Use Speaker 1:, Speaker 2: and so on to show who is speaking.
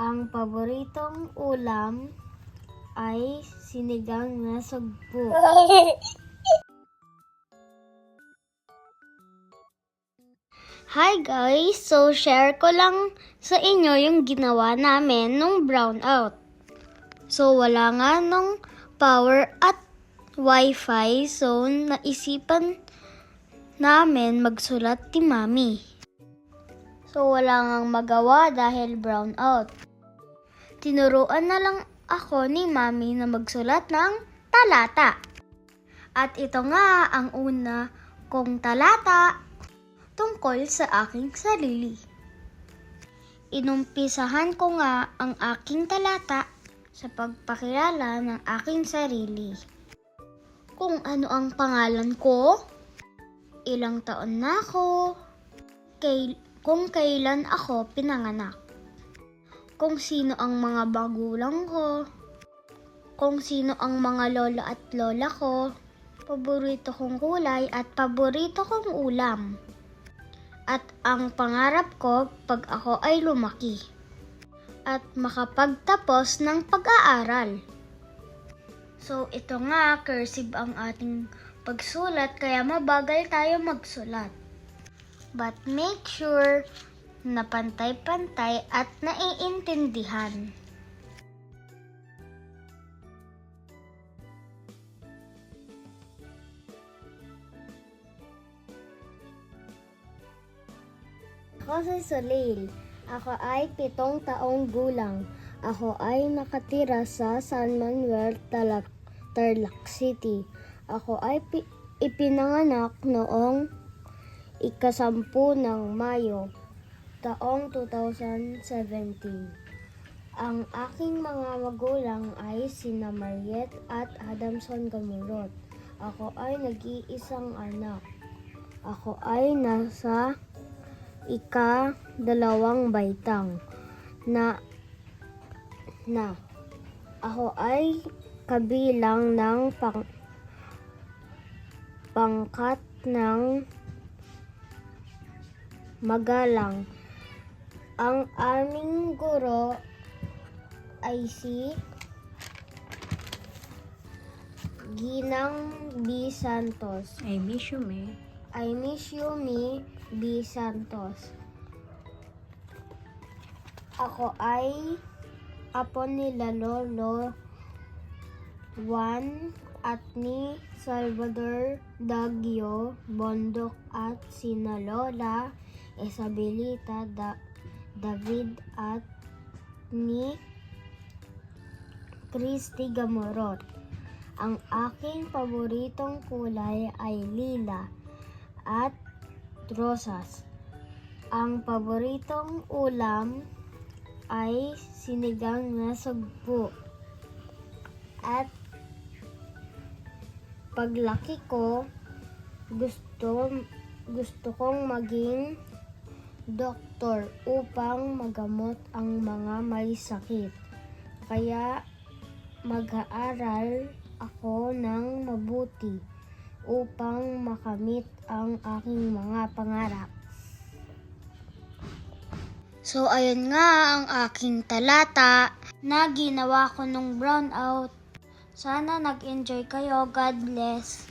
Speaker 1: Ang paboritong ulam ay sinigang na sugpo. Hi guys! So, share ko lang sa inyo yung ginawa namin nung brownout. So, wala nga nung power at wifi. So, naisipan namin magsulat ni Mami. So, wala ngang magawa dahil brownout. Tinuruan na lang ako ni Mami na magsulat ng talata. At ito nga ang una kong talata tungkol sa aking sarili. Inumpisahan ko nga ang aking talata sa pagpakilala ng aking sarili. Kung ano ang pangalan ko, ilang taon na ako, kay, kung kailan ako pinanganak, kung sino ang mga bagulang ko, kung sino ang mga lola at lola ko, paborito kong kulay at paborito kong ulam. At ang pangarap ko pag ako ay lumaki. At makapagtapos ng pag-aaral. So ito nga, cursive ang ating pagsulat kaya mabagal tayo magsulat. But make sure na pantay-pantay at naiintindihan. Ako si Solil. Ako ay pitong taong gulang. Ako ay nakatira sa San Manuel, Tarlac City. Ako ay pi- ipinanganak noong ikasampu ng Mayo, taong 2017. Ang aking mga magulang ay sina Mariette at Adamson Gamurot. Ako ay nag-iisang anak. Ako ay nasa ika dalawang baitang na na ako ay kabilang ng pang, pangkat ng magalang. Ang aming guro ay si Ginang B. Santos.
Speaker 2: I miss you, May.
Speaker 1: I miss you, me, B. Santos. Ako ay apo nila Lolo Juan at ni Salvador Dagio Bondok at sina Lola Isabelita da- David at ni Christy Gamorot. Ang aking paboritong kulay ay lila at rosas. Ang paboritong ulam ay sinigang na sugpo. At paglaki ko, gusto gusto kong maging doktor upang magamot ang mga may sakit. Kaya mag-aaral ako ng mabuti upang makamit ang aking mga pangarap. So, ayun nga ang aking talata na ginawa ko nung brownout. Sana nag-enjoy kayo. God bless.